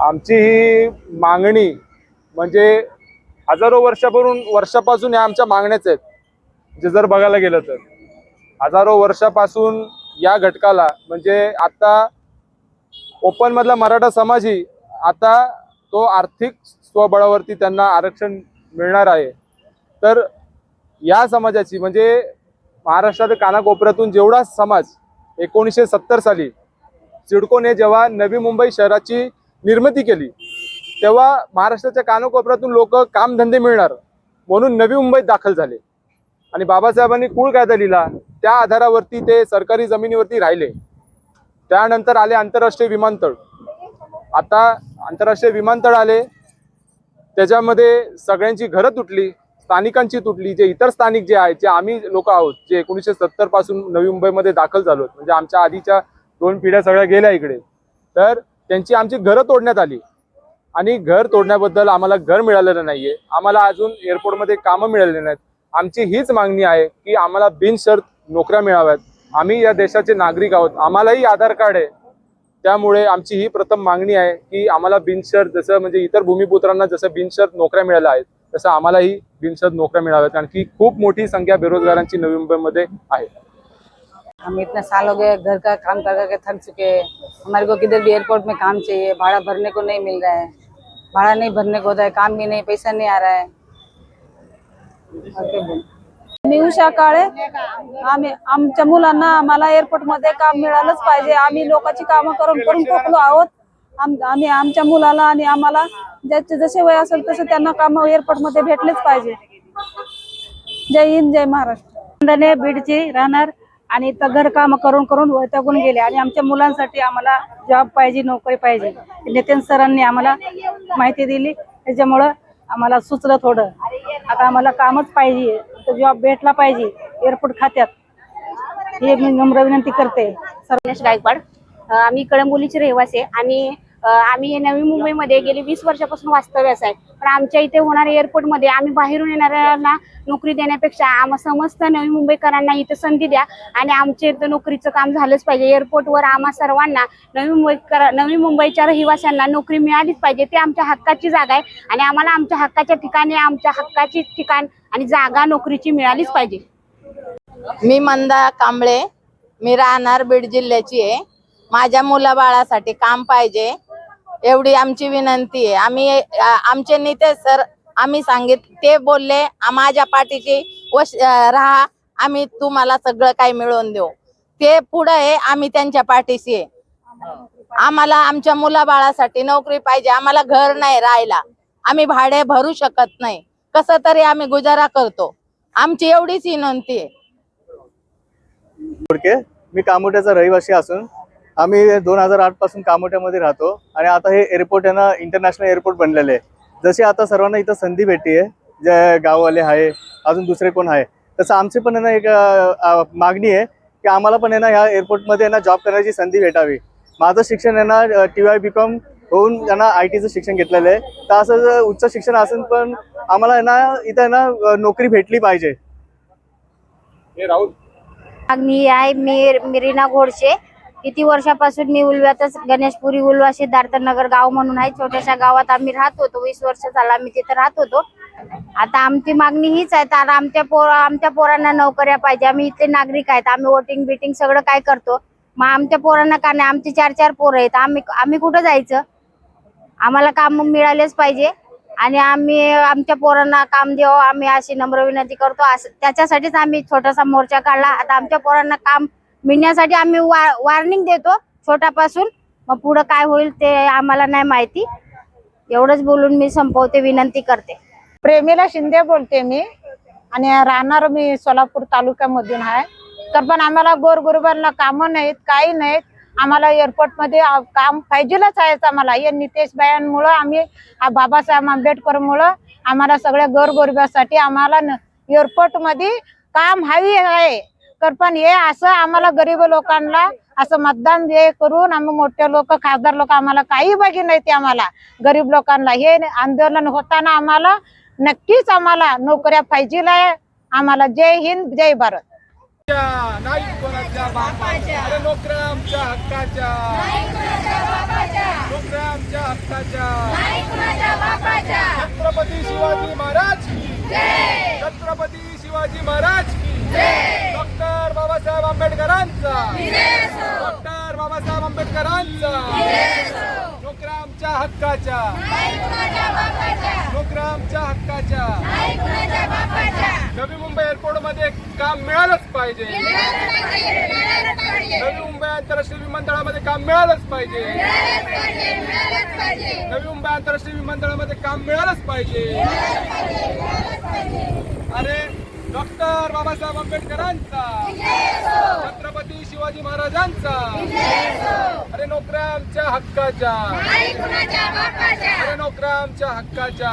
आमची ही मागणी म्हणजे हजारो वर्षापासून वर्षापासून या आमच्या मागण्याच आहेत. म्हणजे जर बघायला गेलं तर. हजारो वर्षापासून या घटकाला म्हणजे आता ओपनमधला मराठा समाज ही आता तो आर्थिक स्वबळावरती त्यांना आरक्षण मिळणार आहे. तर या समाजाची म्हणजे महाराष्ट्रातील कानाकोपऱ्यातून जेवढा समाज एकोणीसशे सत्तर साली सिडकोने जेव्हा नवी मुंबई शहराची निर्मिती केली. तेव्हा महाराष्ट्राच्या कानाकोपऱ्यातून लोक कामधंदे मिळणार म्हणून नवी मुंबईत दाखल झाले. आणि बाबासाहेबांनी कुळ कायदा लिहिला. त्या आधारावरती ते सरकारी जमिनीवरती राहिले. त्यानंतर आले आंतरराष्ट्रीय विमानतळ. आता आंतरराष्ट्रीय विमानतळ आले. त्याच्यामध्ये सगळ्यांची घरं तुटली स्थानिकांची तुटली जे इतर स्थानिक जे आहेत जे आम्ही लोक आहोत जे एकोणीसशे सत्तरपासून नवी मुंबईमध्ये दाखल झालो म्हणजे आमच्या आधीच्या दोन पिढ्या सगळ्या गेल्या इकडे. तर त्यांची आमची घरं तोडण्यात आली. आणि घर तोडण्याबद्दल आम्हाला घर मिळालेलं नाहीये. आम्हाला अजून एअरपोर्टमध्ये कामं मिळालेली नाहीत. आमची हीच मागणी आहे की आम्हाला बिनशर्त नोकऱ्या मिळाव्यात. आम्ही या देशाचे नागरिक आहोत. आम्हालाही आधार कार्ड आहे. त्यामुळे आमची ही प्रथम मागणी आहे की आम्हाला बिनशर्त जसं म्हणजे इतर भूमिपुत्रांना जसं बिनशर्त नोकऱ्या मिळाल्या आहेत तसं आम्हालाही बिनशर्त नोकऱ्या मिळाव्यात. कारण की खूप मोठी संख्या बेरोजगारांची नवी मुंबईमध्ये आहे. हम इतने साल हो गए घर का काम कर करके थक चुके हैं। हमारे को किधर भी एयरपोर्ट में काम चाहिए भाड़ा भरने को नहीं मिल रहा है। भाड़ा नहीं भरने को होता है काम भी नहीं पैसा नहीं आ रहा है? मी उषा काळे. आम्ही आमच्या मुलांना आम्हाला एअरपोर्टमध्ये काम मिळालंच पाहिजे. आम्ही लोकांची कामं करून करून थकलो आहोत. आम- आम्ही आमच्या मुलाला आणि आम्हाला ज्याचे जसे वय असेल तसे त्यांना काम एअरपोर्टमध्ये भेटलेच पाहिजे. जय हिंद जय महाराष्ट्र. बीडची राहणार आणि तर घर काम करून करून वैतागून गेले. आणि आमच्या मुलांसाठी आम्हाला जॉब पाहिजे नोकरी पाहिजे. नितीन सरांनी आम्हाला माहिती दिली. त्याच्यामुळं आम्हाला सुचलं थोडं. आता आम्हाला कामच पाहिजे. तर जॉब भेटला पाहिजे एअरपोर्ट खात्यात. हे मी नम्र विनंती करते. सर गायकवाड. आम्ही कळंबोलीचे रहिवासी आहे. आणि आम्ही हे नवी मुंबईमध्ये गेली वीस वर्षापासून वास्तव्यास आहे. पण आमच्या इथे होणाऱ्या एअरपोर्टमध्ये आम्ही बाहेरून येणाऱ्यांना नोकरी देण्यापेक्षा आम्हा समस्त नवी मुंबईकरांना इथं संधी द्या आणि आमच्या इथं नोकरीचं काम झालंच पाहिजे. एअरपोर्टवर आम्हा सर्वांना नवी मुंबईकर नवी मुंबईच्या रहिवाशांना नोकरी मिळालीच पाहिजे. ते आमच्या हक्काची जागा आहे आणि आम्हाला आमच्या हक्काच्या ठिकाणी आमच्या हक्काची ठिकाण आणि जागा नोकरीची मिळालीच पाहिजे. मी मंदा कांबळे. मी राहणार बीड जिल्ह्याची आहे. माझ्या मुलाबाळासाठी काम पाहिजे. एवढी आमची विनंती आहे. आम्ही आमचे नेते सर आम्ही सांगित ते बोलले माझ्या पाठीची वश राहा आम्ही तुम्हाला सगळं काही मिळवून देऊ. ते पुढे आहे आम्ही त्यांच्या पाठीशी आहे. आम्हाला आमच्या मुलाबाळासाठी नोकरी पाहिजे आम्हाला घर नाही राहायला. आम्ही भाडे भरू शकत नाही. कसं तरी आम्ही गुजारा करतो. आमची एवढीच विनंती आहे. मी कामोट्याचा रहिवासी असून आम्ही दोन हजार आठपासून कामोट्यामध्ये राहतो आणि आता हे एअरपोर्ट आहे ना इंटरनॅशनल एअरपोर्ट बनलेले आहे. जसे आता सर्वांना इथं संधी भेटली आहे जे गाववाले आहे अजून दुसरे कोण आहे तसं आमची पण आहे ना एक मागणी आहे की आम्हाला पण आहे ना ह्या एअरपोर्टमध्ये ना जॉब करण्याची संधी भेटावी. माझं शिक्षण आहे ना टी वाय बी कॉम होऊन त्यांना आय टीचं शिक्षण घेतलेलं आहे. तर असं जर उच्च शिक्षण असेल पण आम्हाला आहे ना इथं आहे ना अं, नोकरी भेटली पाहिजे. हे राहुल. मागणी आहे मी मिरीना घोडशे किती वर्षापासून मी उलव्यातच गणेशपुरी उलवा सिद्धार्थ नगर गाव म्हणून आहे. छोट्याशा गावात आम्ही राहत होतो. वीस वर्ष झाला आम्ही तिथे राहत होतो. आता आमची मागणी हीच आहे. तर आमच्या पोर आमच्या पोरांना नोकऱ्या पाहिजे. आम्ही इथले नागरिक आहेत. आम्ही वोटिंग बिटिंग सगळं काय करतो? मग आमच्या पोरांना का नाही? आमचे चार चार पोरं आहेत. आम्ही आम्ही कुठं जायचं? आम्हाला काम मिळालेच पाहिजे. आणि आम्ही आमच्या पोरांना काम द्यावं. आम्ही अशी नम्र विनंती करतो. असं त्याच्यासाठीच आम्ही छोटासा मोर्चा काढला. आता आमच्या पोरांना काम मिळण्यासाठी आम्ही वॉर्निंग देतो छोट्यापासून मग पुढं काय होईल ते आम्हाला नाही माहिती. एवढंच बोलून मी संपवते विनंती करते. प्रेमीला शिंदे बोलते मी. आणि राहणार मी सोलापूर तालुक्यामधून आहे. तर पण आम्हाला गोरगरिबांना कामं नाहीत काही नाहीत. आम्हाला एअरपोर्टमध्ये काम पाहिजेलच आहे आम्हाला. या नितेश बायांमुळं आम्ही बाबासाहेब आंबेडकरमुळं आम्हाला सगळ्या गोरगरिबासाठी आम्हाला एअरपोर्टमध्ये काम हवी आहे. तर पण हे असं आम्हाला गरीब लोकांना असं मतदान हे करून आम्ही मोठे लोक खासदार लोक आम्हाला काही बघी नाही ते आम्हाला. गरीब लोकांना हे आंदोलन होताना आम्हाला नक्कीच आम्हाला नोकऱ्या पाहिजे आहे. आम्हाला जय हिंद जय भारत. छत्रपती शिवाजी महाराज की. छत्रपती शिवाजी महाराज बाबासाहेब आंबेडकरांचा. डॉक्टर बाबासाहेब आंबेडकरांचा. नोकऱ्या आमच्या हक्काच्या. नोकऱ्या आमच्या हक्काच्या. नवी मुंबई एअरपोर्टमध्ये काम मिळालंच पाहिजे. नवी मुंबई आंतरराष्ट्रीय विमानतळामध्ये काम मिळालंच पाहिजे. नवी मुंबई आंतरराष्ट्रीय विमानतळामध्ये काम मिळालंच पाहिजे. अरे डॉक्टर बाबासाहेब आंबेडकरांचा. छत्रपती शिवाजी महाराजांचा. अरे नोकऱ्या आमच्या हक्काच्या. अरे नोकऱ्या आमच्या हक्काच्या.